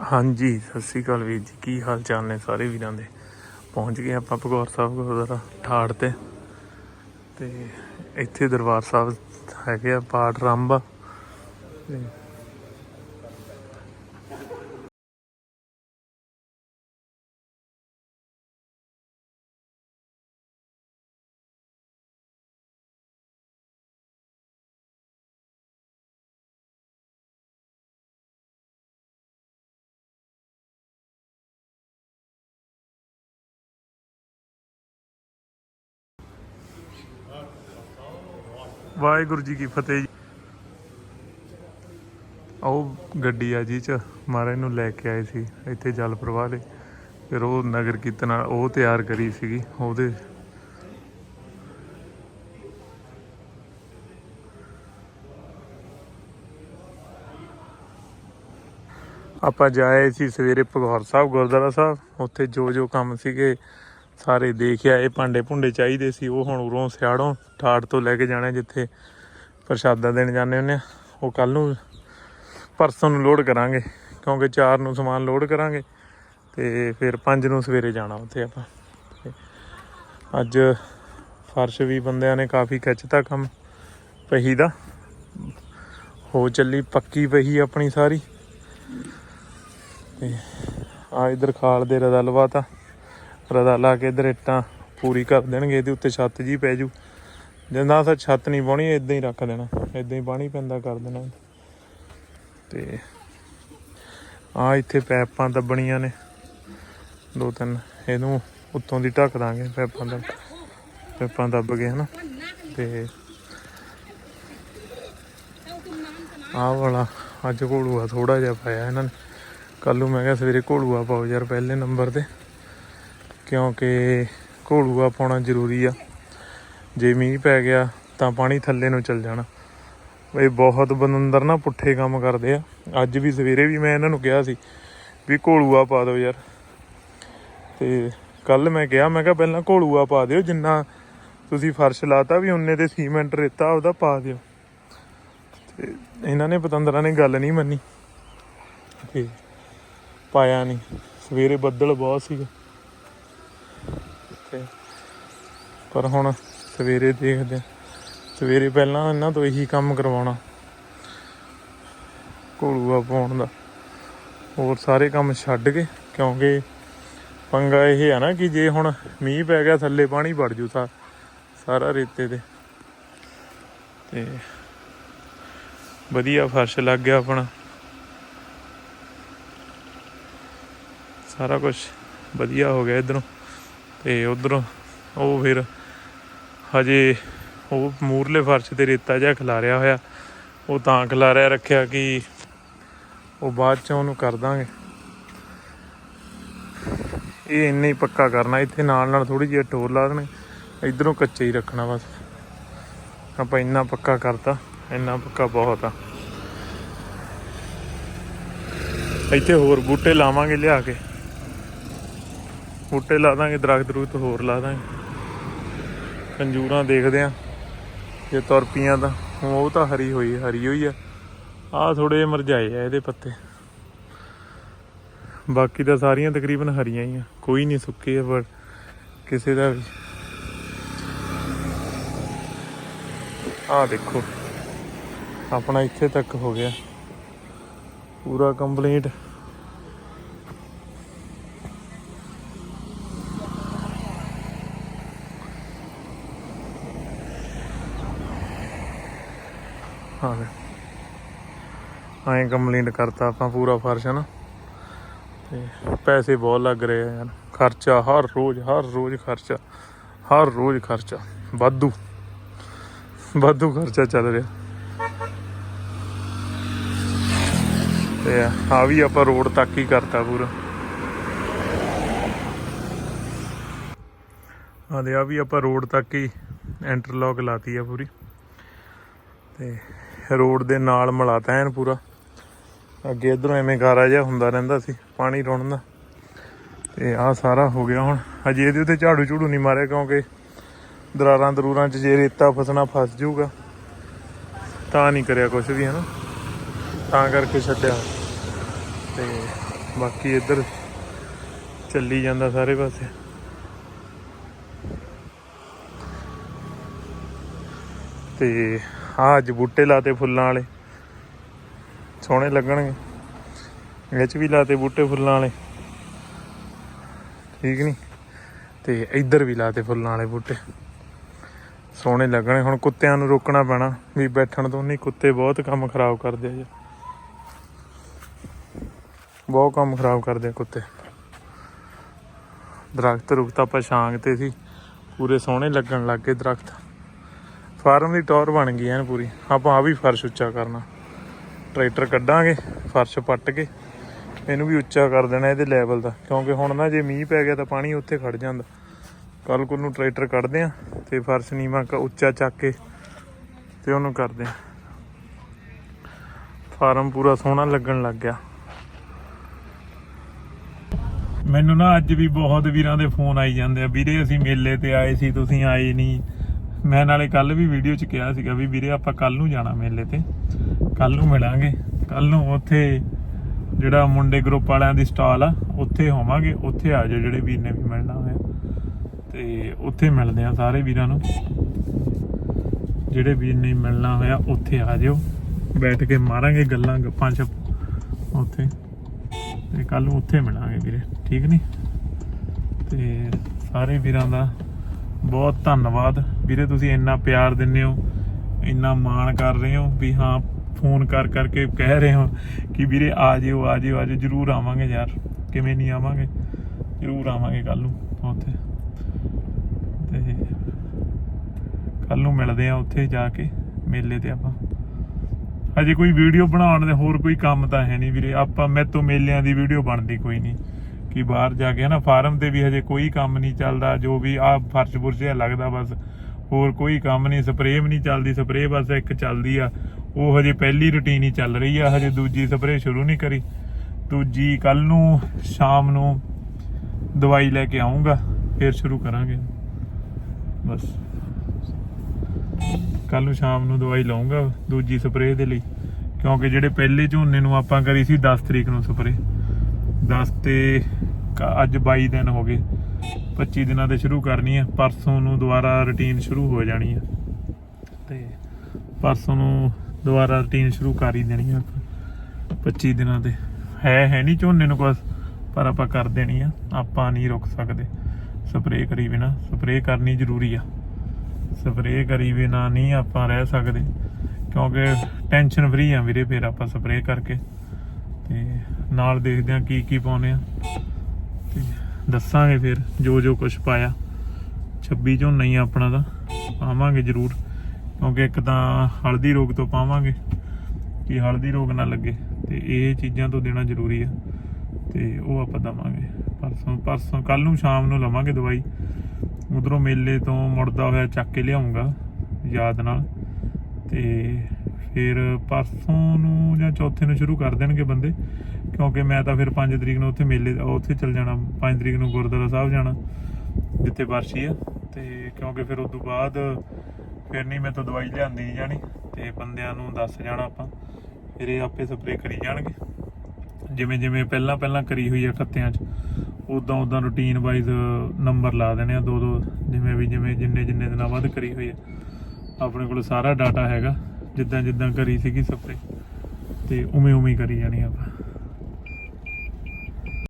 ਹਾਂਜੀ, ਸਤਿ ਸ੍ਰੀ ਅਕਾਲ ਵੀਰ ਜੀ। ਕੀ ਹਾਲ ਚਾਲ ਨੇ ਸਾਰੇ ਵੀਰਾਂ ਦੇ? ਪਹੁੰਚ ਗਏ ਆਪਾਂ ਭਗੌਰ ਸਾਹਿਬ ਗੁਰਦੁਆਰਾ ਠਾੜ ਤੇ। ਤੇ ਇੱਥੇ ਦਰਬਾਰ ਸਾਹਿਬ ਹੈਗੇ ਆ ਪਾਠ ਆਰੰਭ। ਆ ਤੇ ਵਾਹਿਗੁਰੂ ਜੀ ਕੀ ਫਤਿਹ ਜੀ। ਉਹ ਗੱਡੀ ਆ ਜੀ ਚ, ਮਹਾਰਾਜ ਨੂੰ ਲੈ ਕੇ ਆਏ ਸੀ, ਇੱਥੇ ਜਲ ਪ੍ਰਵਾਹ ਦੇ। ਫਿਰ ਉਹ ਨਗਰ ਕੀਰਤਨ ਉਹ ਤਿਆਰ ਕਰੀ ਸੀਗੀ, ਉਹਦੇ ਆਪਾਂ ਜਾਏ ਸੀ ਸਵੇਰੇ ਭਗੌਰ ਸਾਹਿਬ, ਗੁਰਦੁਆਰਾ ਸਾਹਿਬ, ਉੱਥੇ ਜੋ ਜੋ ਕੰਮ ਸੀਗੇ ਸਾਰੇ ਦੇਖਿਆ, ਇਹ ਭਾਂਡੇ ਭੁੰਡੇ ਚਾਹੀਦੇ ਸੀ, ਉਹ ਹੁਣ ਉਰੋਂ ਸਿਆੜੋਂ ਠਾੜ ਤੋਂ ਲੈ ਕੇ ਜਾਣਾ ਜਿੱਥੇ ਪ੍ਰਸ਼ਾਦਾ ਦੇਣ ਜਾਂਦੇ ਹੁੰਦੇ ਆ। ਉਹ ਕੱਲ ਨੂੰ ਪਰਸੋਂ ਨੂੰ ਲੋਡ ਕਰਾਂਗੇ, ਕਿਉਂਕਿ 4 ਨੂੰ ਸਮਾਨ ਲੋਡ ਕਰਾਂਗੇ ਤੇ ਫਿਰ 5 ਨੂੰ ਸਵੇਰੇ ਜਾਣਾ ਉੱਥੇ ਆਪਾਂ। ਤੇ ਅੱਜ ਫਰਸ਼ ਵੀ ਬੰਦਿਆਂ ਨੇ ਕਾਫੀ ਖਿੱਚਤਾ ਕੰਮ ਪਹੀ ਦਾ। ਹੋ ਚੱਲੀ ਪੱਕੀ ਪਹੀ ਆਪਣੀ ਸਾਰੀ। ਤੇ ਆ ਇਧਰ ਖਾਲ ਦੇ ਰਦਾ ਲਵਾਤਾ। ਰਦਾ ਲਾ ਕੇ ਦਰੇਟਾਂ ਪੂਰੀ ਕਰ ਦੇਣਗੇ, ਇਹਦੇ ਉੱਤੇ ਛੱਤ ਜੀ ਪੈ ਜੂ। ਜਿੰਨਾ ਸਾ ਛੱਤ ਨਹੀਂ ਪਾਉਣੀ ਇਦਾਂ ਹੀ ਰੱਖ ਦੇਣਾ। ਇਦਾਂ ਹੀ ਪਾਣੀ ਪੈਂਦਾ ਕਰ ਦੇਣਾ। ਤੇ ਆ ਇੱਥੇ ਪੈਪਾਂ ਦੱਬਣੀਆਂ ਨੇ। ਦੋ ਤਿੰਨ, ਇਹਨੂੰ ਉੱਤੋਂ ਦੀ ਢੱਕ ਦਾਂਗੇ ਪੈਪਾਂ ਦਾ। ਪੈਪਾਂ ਦੱਬ ਕੇ ਹਨਾ? ਤੇ ਆਹ ਵਾਲਾ ਅੱਜ ਘੋਲੂਆ ਥੋੜਾ ਜਿਹਾ ਪਾਇਆ ਇਹਨਾਂ ਨੇ। ਕੱਲ ਨੂੰ ਮੈਂ ਕਿਹਾ ਸਵੇਰੇ ਘੋਲੂਆ ਪਾਓ ਯਾਰ, ਪਹਿਲੇ ਨੰਬਰ ਤੇ। ਕਿਉਂਕਿ ਘੋਲੂਆ ਪਾਉਣਾ ਜ਼ਰੂਰੀ ਆ। ਜੇ ਮੀਂਹ ਪੈ ਗਿਆ ਤਾਂ ਪਾਣੀ ਥੱਲੇ ਨੂੰ ਚੱਲ ਜਾਣਾ। ਇਹ ਬਹੁਤ ਬੰਦਰ ਨਾ ਪੁੱਠੇ ਕੰਮ ਕਰਦੇ ਆ। ਅੱਜ ਵੀ ਸਵੇਰੇ ਵੀ ਮੈਂ ਇਹਨਾਂ ਨੂੰ ਕਿਹਾ ਸੀ ਵੀ ਘੋਲੂਆ ਪਾ ਦਿਓ ਯਾਰ। ਤੇ ਕੱਲ ਮੈਂ ਕਿਹਾ ਮੈਂ ਕਿਹਾ ਪਹਿਲਾਂ ਘੋਲੂਆ ਪਾ ਦਿਓ, ਜਿੰਨਾ ਤੁਸੀਂ ਫਰਸ਼ ਲਾਤਾ ਵੀ ਉਹਨੇ ਤੇ ਸੀਮੈਂਟ ਰੇਤਾ ਉਹਦਾ ਪਾ ਦਿਓ। ਤੇ ਇਹਨਾਂ ਨੇ ਪਤੰਦਰਾਂ ਨੇ ਗੱਲ ਨਹੀਂ ਮੰਨੀ। ਤੇ ਪਾਇਆ ਨਹੀਂ। ਸਵੇਰੇ ਬੱਦਲ ਬਹੁਤ ਸੀਗਾ। ਤੇ ਪਰ ਹੁਣ ਸਵੇਰੇ ਦੇਖਦੇ ਸਵੇਰੇ ਪਹਿਲਾਂ ਇਹਨਾਂ ਤੋਂ ਇਹੀ ਕੰਮ ਕਰਵਾਉਣਾ। ਘੋਲੂਆ ਪਾਉਣ ਦਾ। ਹੋਰ ਸਾਰੇ ਕੰਮ ਛੱਡ ਕੇ, ਕਿਉਂਕਿ ਪੰਗਾ ਇਹ ਆ ਨਾ ਕਿ ਜੇ ਹੁਣ ਮੀਂਹ ਪੈ ਗਿਆ, ਥੱਲੇ ਪਾਣੀ ਵੜ ਜੂ ਸਾ, ਸਾਰਾ ਰੇਤੇ ਤੇ। ਤੇ ਵਧੀਆ ਫਰਸ਼ ਲੱਗ ਗਿਆ ਆਪਣਾ। ਸਾਰਾ ਕੁਝ ਵਧੀਆ ਹੋ ਗਿਆ ਇਧਰੋਂ। ਤੇ ਉਧਰੋਂ ਉਹ ਫਿਰ ਹਜੇ ਉਹ ਮੂਰਲੇ ਫਰਸ਼ ਤੇ ਰੇਤਾ ਜਿਹਾ ਖਿਲਾਰਿਆ ਹੋਇਆ। ਉਹ ਤਾਂ ਖਿਲਾਰਿਆ ਰੱਖਿਆ ਕਿ ਉਹ ਬਾਅਦ ਚ ਉਹਨੂੰ ਕਰ ਦਾਂਗੇ। ਇਹ ਇੰਨਾ ਹੀ ਪੱਕਾ ਕਰਨਾ, ਇੱਥੇ ਨਾਲ ਨਾਲ ਥੋੜੀ ਜਿਹੀ ਟੋਰ ਲਾ ਦੇਣੇ। ਇਧਰੋਂ ਕੱਚੇ ਹੀ ਰੱਖਣਾ ਬਸ। ਆਪਾਂ ਇੰਨਾ ਪੱਕਾ ਕਰਤਾ, ਇੰਨਾ ਪੱਕਾ ਬਹੁਤ ਆ। ਇੱਥੇ ਹੋਰ ਬੂਟੇ ਲਾਵਾਂਗੇ ਲਿਆ ਕੇ। ਬੂਟੇ ਲਾ ਦਾਂਗੇ, ਦਰਖਤ ਦਰੁਖਤ ਹੋਰ ਲਾ ਦਾਂਗੇ। ਕੰਜੂਰਾਂ ਦੇਖਦੇ ਆ, ਜੇ ਤੁਰ ਪੀਆਂ ਉਹ ਤਾਂ ਹਰੀ ਹੋਈ ਹਰੀ ਹੋਈ ਆ। ਆਹ ਥੋੜੇ ਮਰਝਾਏ ਆ ਇਹਦੇ ਪੱਤੇ। ਬਾਕੀ ਤਾਂ ਸਾਰੀਆਂ ਤਕਰੀਬਨ ਹਰੀਆਂ ਹੀ ਆ, ਕੋਈ ਨਹੀਂ ਸੁੱਕੇ ਆ, ਪਰ ਕਿਸੇ ਦਾ ਵੀ। ਆਹ ਦੇਖੋ, ਆਪਣਾ ਇੱਥੇ ਤੱਕ ਹੋ ਗਿਆ। ਪੂਰਾ ਕੰਪਲੀਟ ਹਾਂ ਐਂ ਕੰਪਲੀਟ ਕਰਤਾ ਆਪਾਂ ਪੂਰਾ ਫਰਸ਼ ਨਾ ਤੇ ਪੈਸੇ ਬਹੁਤ ਲੱਗ ਰਹੇ ਆ ਯਾਰ। ਖਰਚਾ ਹਰ ਰੋਜ਼ ਹਰ ਰੋਜ਼ ਖਰਚਾ, ਹਰ ਰੋਜ਼ ਖਰਚਾ। ਵਾਧੂ। ਵਾਧੂ ਖਰਚਾ ਚੱਲ ਰਿਹਾ। ਤੇ ਆ ਵੀ ਆਪਾਂ ਰੋਡ ਤੱਕ ਹੀ ਕਰਤਾ ਪੂਰਾ। ਆ ਦੇ, ਆ ਵੀ ਆਪਾਂ ਰੋਡ ਤੱਕ ਹੀ ਇੰਟਰਲੌਕ ਲਾਤੀ ਆ ਪੂਰੀ। ਤੇ ਰੋਡ ਦੇ ਨਾਲ ਮਿਲਾਤਾ ਐਨ ਪੂਰਾ। ਅੱਗੇ ਇਧਰੋਂ ਐਵੇਂ ਗਾਰਾ ਜਿਹਾ ਹੁੰਦਾ ਰਹਿੰਦਾ ਸੀ, ਪਾਣੀ ਰੁੜਨ ਦਾ। ਤੇ ਆਹ ਸਾਰਾ ਹੋ ਗਿਆ ਹੁਣ। ਅਜੇ ਇਹਦੇ ਉੱਤੇ ਝਾੜੂ ਝੂੜੂ ਨਹੀਂ ਮਾਰਿਆ ਕਿਉਂਕਿ ਦਰਾਰਾਂ ਦਰੂਰਾਂ 'ਚ ਜੇ ਰੇਤਾ ਫਸਣਾ ਫਸ ਜਾਊਗਾ। ਤਾਂ ਨਹੀਂ ਕਰਿਆ ਕੁਝ ਵੀ, ਹਨਾ? ਤਾਂ ਕਰਕੇ ਛੱਡਿਆ। ਤੇ ਬਾਕੀ ਇੱਧਰ ਚੱਲੀ ਜਾਂਦਾ ਸਾਰੇ ਪਾਸੇ। ਤੇ ਹਾਂ ਅੱਜ ਬੂਟੇ ਲਾਤੇ ਫੁੱਲਾਂ ਵਾਲੇ। ਸੋਹਣੇ ਲੱਗਣਗੇ। ਇਹ 'ਚ ਵੀ ਲਾਤੇ ਬੂਟੇ ਫੁੱਲਾਂ ਵਾਲੇ। ਠੀਕ ਨਹੀਂ ਤੇ ਇੱਧਰ ਵੀ ਲਾਤੇ ਫੁੱਲਾਂ ਵਾਲੇ ਬੂਟੇ। ਸੋਹਣੇ ਲੱਗਣੇ। ਹੁਣ ਕੁੱਤਿਆਂ ਨੂੰ ਰੋਕਣਾ ਪੈਣਾ। ਵੀ ਬੈਠਣ ਤੋਂ ਨਹੀਂ, ਕੁੱਤੇ ਬਹੁਤ ਕੰਮ ਖਰਾਬ ਕਰਦੇ ਆ ਜੀ। ਬਹੁਤ ਕੰਮ ਖਰਾਬ ਕਰਦੇ ਆ ਕੁੱਤੇ। ਦਰਖਤ ਰੁਖਤ ਆਪਾਂ ਛਾਂਗ ਤੇ ਸੀ। ਪੂਰੇ ਸੋਹਣੇ ਲੱਗਣ ਲੱਗ ਗਏ ਦਰਖਤ। ਫਾਰਮ ਦੀ ਟੌਰ ਬਣ ਗਈ ਐਨ ਪੂਰੀ। ਆਪਾਂ ਆ ਵੀ ਫਰਸ਼ ਉੱਚਾ ਕਰਨਾ। ਟਰੈਕਟਰ ਕੱਢਾਂਗੇ, ਫਰਸ਼ ਪੱਟ ਕੇ। ਇਹਨੂੰ ਵੀ ਉੱਚਾ ਕਰ ਦੇਣਾ ਇਹਦੇ ਲੈਵਲ ਦਾ। ਕਿਉਂਕਿ ਹੁਣ ਨਾ ਜੇ ਮੀਂਹ ਪੈ ਗਿਆ ਤਾਂ ਪਾਣੀ ਉੱਥੇ ਖੜ ਜਾਂਦਾ। ਕੱਲ ਕੋਲ ਨੂੰ ਟਰੈਕਟਰ ਕੱਢਦੇ ਆ ਤੇ ਫਰਸ਼ ਨੀਵਾਂ ਉੱਚਾ ਚੱਕ ਕੇ ਤੇ ਉਹਨੂੰ ਕਰਦੇ ਆ। ਫਾਰਮ ਪੂਰਾ ਸੋਹਣਾ ਲੱਗਣ ਲੱਗ ਗਿਆ। ਮੈਨੂੰ ਨਾ ਅੱਜ ਵੀ ਬਹੁਤ ਵੀਰਾਂ ਦੇ ਫੋਨ ਆਈ ਜਾਂਦੇ ਆ, ਵੀਰੇ ਅਸੀਂ ਮੇਲੇ ਤੇ ਆਏ ਸੀ, ਤੁਸੀਂ ਆਏ ਨਹੀਂ। ਮੈਂ ਨਾਲੇ ਕੱਲ ਵੀ ਵੀਡੀਓ ਚ ਕਿਹਾ ਸੀਗਾ ਵੀ ਵੀਰੇ ਆਪਾਂ ਕੱਲ ਨੂੰ ਜਾਣਾ ਮੇਲੇ ਤੇ। ਕੱਲ ਨੂੰ ਮਿਲਾਂਗੇ। ਕੱਲ ਨੂੰ ਉੱਥੇ ਜਿਹੜਾ ਮੁੰਡੇ ਗਰੁੱਪ ਵਾਲਿਆਂ ਦੀ ਸਟਾਲ ਆ, ਉੱਥੇ ਹੋਵਾਂਗੇ। ਉੱਥੇ ਆ ਜਾਓ ਜਿਹੜੇ ਵੀਰ ਨੇ ਵੀ ਮਿਲਣਾ ਹੋਇਆ। ਤੇ ਉੱਥੇ ਮਿਲਦੇ ਆ ਸਾਰੇ ਵੀਰਾਂ ਨੂੰ। ਜਿਹੜੇ ਵੀਰ ਨੇ ਮਿਲਣਾ ਹੋਇਆ, ਉੱਥੇ ਆ ਜਾਓ ਬੈਠ ਕੇ ਮਾਰਾਂਗੇ ਗੱਲਾਂ, ਗੱਪਾਂ ਚ ਉੱਥੇ। ਤੇ ਕੱਲ ਨੂੰ ਉੱਥੇ ਮਿਲਾਂਗੇ ਵੀਰੇ। ਠੀਕ ਨਹੀਂ ਤੇ ਸਾਰੇ ਵੀਰਾਂ ਦਾ ਬਹੁਤ ਧੰਨਵਾਦ। ਵੀਰੇ ਤੁਸੀਂ ਇੰਨਾ ਪਿਆਰ ਦਿੰਦੇ ਹੋ, ਇੰਨਾ ਮਾਣ ਕਰ ਰਹੇ ਹੋ ਵੀ ਹਾਂ ਫੋਨ ਕਰ ਕਰਕੇ ਕਹਿ ਰਹੇ ਹੋ ਕਿ ਵੀਰੇ ਆ ਜਿਓ ਆ ਜਿਓ ਅੱਜ ਜਰੂਰ ਆਵਾਂਗੇ ਯਾਰ। ਕਿਵੇਂ ਨਹੀਂ ਆਵਾਂਗੇ? ਜਰੂਰ ਆਵਾਂਗੇ ਕੱਲ ਨੂੰ ਉੱਥੇ। ਤੇ ਕੱਲ ਨੂੰ ਮਿਲਦੇ ਆ ਉੱਥੇ ਜਾ ਕੇ, ਮੇਲੇ ਤੇ ਆਪਾਂ। ਹਜੇ ਕੋਈ ਵੀਡੀਓ ਬਣਾਉਣ ਦੇ ਹੋਰ ਕੋਈ ਕੰਮ ਤਾਂ ਹੈ ਨਹੀਂ ਵੀਰੇ। ਆਪਾਂ ਮੇਰੇ ਤੋਂ ਮੇਲਿਆਂ ਦੀ ਵੀਡੀਓ ਬਣਦੀ ਕੋਈ ਨਹੀਂ। ਕਿ ਬਾਹਰ ਜਾ ਕੇ ਹਨਾ, ਫਾਰਮ ਤੇ ਵੀ ਹਜੇ ਕੋਈ ਕੰਮ ਨਹੀਂ ਚੱਲਦਾ, ਜੋ ਵੀ ਆ ਫਰਸ਼ ਫੁਰਸ਼ ਜਿਹਾ ਲੱਗਦਾ ਬਸ। ਹੋਰ ਕੋਈ ਕੰਮ ਨਹੀਂ ਸਪਰੇਅ ਵੀ ਨਹੀਂ ਚੱਲਦੀ ਸਪਰੇਅ ਬਸ ਇੱਕ ਚੱਲਦੀ ਆ। ਉਹ ਹਜੇ ਪਹਿਲੀ ਰੁਟੀਨ ਹੀ ਚੱਲ ਰਹੀ ਆ, ਹਜੇ ਦੂਜੀ ਸਪਰੇਅ ਸ਼ੁਰੂ ਨਹੀਂ ਕਰੀ। ਦੂਜੀ ਕੱਲ ਨੂੰ, ਸ਼ਾਮ ਨੂੰ ਦਵਾਈ ਲੈ ਕੇ ਆਉਂਗਾ ਫਿਰ ਸ਼ੁਰੂ ਕਰਾਂਗੇ। ਬਸ। ਕੱਲ ਨੂੰ ਸ਼ਾਮ ਨੂੰ ਦਵਾਈ ਲਾਉਂਗਾ ਦੂਜੀ ਸਪਰੇਅ ਦੇ ਲਈ, ਕਿਉਂਕਿ ਜਿਹੜੇ ਪਹਿਲੇ ਝੋਨੇ ਨੂੰ ਆਪਾਂ ਕਰੀ ਸੀ 10 ਤਰੀਕ ਨੂੰ ਸਪਰੇਅ 10 ਤੇ ਅੱਜ 22 ਦਿਨ ਹੋ ਗਏ। 25 ਦਿਨਾਂ ਤੇ ਸ਼ੁਰੂ ਕਰਨੀ ਆ, ਪਰਸੋਂ ਨੂੰ ਦੁਬਾਰਾ ਰੁਟੀਨ ਸ਼ੁਰੂ ਹੋ ਜਾਣੀ ਆ। ਤੇ ਪਰਸੋਂ ਨੂੰ ਦੁਬਾਰਾ ਰੁਟੀਨ ਸ਼ੁਰੂ ਕਰ ਹੀ ਦੇਣੀ ਆ ਆਪਾਂ। 25 ਦਿਨਾਂ ਤੇ। ਹੈ ਹੈ ਨਹੀਂ ਝੋਨੇ ਨੂੰ ਕੁਛ, ਪਰ ਆਪਾਂ ਕਰ ਦੇਣੀ ਆ। ਆਪਾਂ ਨਹੀਂ ਰੁਕ ਸਕਦੇ। ਸਪਰੇਅ ਕਰੀ ਬਿਨਾ। ਸਪਰੇਅ ਕਰਨੀ ਜ਼ਰੂਰੀ ਆ। ਸਪਰੇਅ ਕਰੀ ਬਿਨਾ ਨਹੀਂ ਆਪਾਂ ਰਹਿ ਸਕਦੇ। ਕਿਉਂਕਿ ਟੈਨਸ਼ਨ ਫਰੀ ਆ ਵੀਰੇ ਫਿਰ ਆਪਾਂ ਸਪਰੇਅ ਕਰਕੇ। ਤੇ ਨਾਲ ਦੇਖਦੇ ਆ ਕੀ ਕੀ ਪਾਉਨੇ ਆ। ਤੇ ਦੱਸਾਂਗੇ ਫਿਰ ਜੋ ਜੋ ਕੁਝ ਪਾਇਆ। 26 ਚੋਂ ਨਹੀਂ ਆਪਣਾ ਦਾ ਪਾਵਾਂਗੇ ਜ਼ਰੂਰ, ਕਿਉਂਕਿ ਇੱਕ ਤਾਂ ਹਲਦੀ ਰੋਗ ਤੋਂ ਪਾਵਾਂਗੇ, ਕਿ ਹਲਦੀ ਰੋਗ ਨਾ ਲੱਗੇ, ਤੇ ਇਹ ਚੀਜ਼ਾਂ ਤੋਂ ਦੇਣਾ ਜ਼ਰੂਰੀ ਆ, ਤੇ ਉਹ ਆਪਾਂ ਦਵਾਂਗੇ। ਪਰਸੋਂ ਪਰਸੋਂ, ਕੱਲ ਨੂੰ ਸ਼ਾਮ ਨੂੰ ਲਵਾਂਗੇ ਦਵਾਈ। ਉਧਰੋਂ ਮੇਲੇ ਤੋਂ ਮੁੜਦਾ ਹੋਇਆ ਚੱਕ ਕੇ ਲਿਆਉਂਗਾ, ਯਾਦ ਨਾਲ, ਤੇ ਫਿਰ ਪਰਸੋਂ ਨੂੰ ਜਾਂ ਚੌਥੇ ਨੂੰ ਸ਼ੁਰੂ ਕਰ ਦੇਣਗੇ ਬੰਦੇ, ਕਿਉਂਕਿ ਮੈਂ ਤਾਂ ਫਿਰ 5 ਤਰੀਕ ਨੂੰ ਉੱਥੇ ਮੇਲੇ, ਉੱਥੇ ਚੱਲ ਜਾਣਾ 5 ਤਰੀਕ ਨੂੰ ਗੁਰਦੁਆਰਾ ਸਾਹਿਬ ਜਾਣਾ, ਜਿੱਥੇ ਵਰਸ਼ੀ ਆ, ਤੇ ਕਿਉਂਕਿ ਫਿਰ ਉਸ ਤੋਂ ਬਾਅਦ ਫਿਰ ਨਹੀਂ ਮੈਂ ਤਾਂ ਦਵਾਈ ਲਿਆਂਦੀ ਨਹੀਂ ਜਾਣੀ, ਤੇ ਬੰਦਿਆਂ ਨੂੰ ਦੱਸ ਜਾਣਾ ਆਪਾਂ, ਫਿਰ ਇਹ ਆਪੇ ਸਪਰੇਅ ਕਰੀ ਜਾਣਗੇ। ਜਿਵੇਂ ਜਿਵੇਂ ਪਹਿਲਾਂ ਪਹਿਲਾਂ ਕਰੀ ਹੋਈ ਆ ਖੱਤਿਆਂ 'ਚ, ਉਦਾਂ ਉਦਾਂ ਰੁਟੀਨ ਵਾਈਜ਼ ਨੰਬਰ ਲਾ ਦੇਣੇ ਆ ਦੋ ਦੋ, ਜਿਵੇਂ ਵੀ, ਜਿਵੇਂ ਜਿੰਨੇ ਜਿੰਨੇ ਦਿਨਾਂ ਬਾਅਦ ਕਰੀ ਹੋਈ ਆ। ਆਪਣੇ ਕੋਲ ਸਾਰਾ ਡਾਟਾ ਹੈਗਾ। ਜਿੱਦਾਂ ਜਿੱਦਾਂ ਕਰੀ ਸੀਗੀ ਸਪਰੇਅ ਤੇ ਉਵੇਂ ਉਵੇਂ ਕਰੀ ਜਾਣੀ ਆਪਾਂ।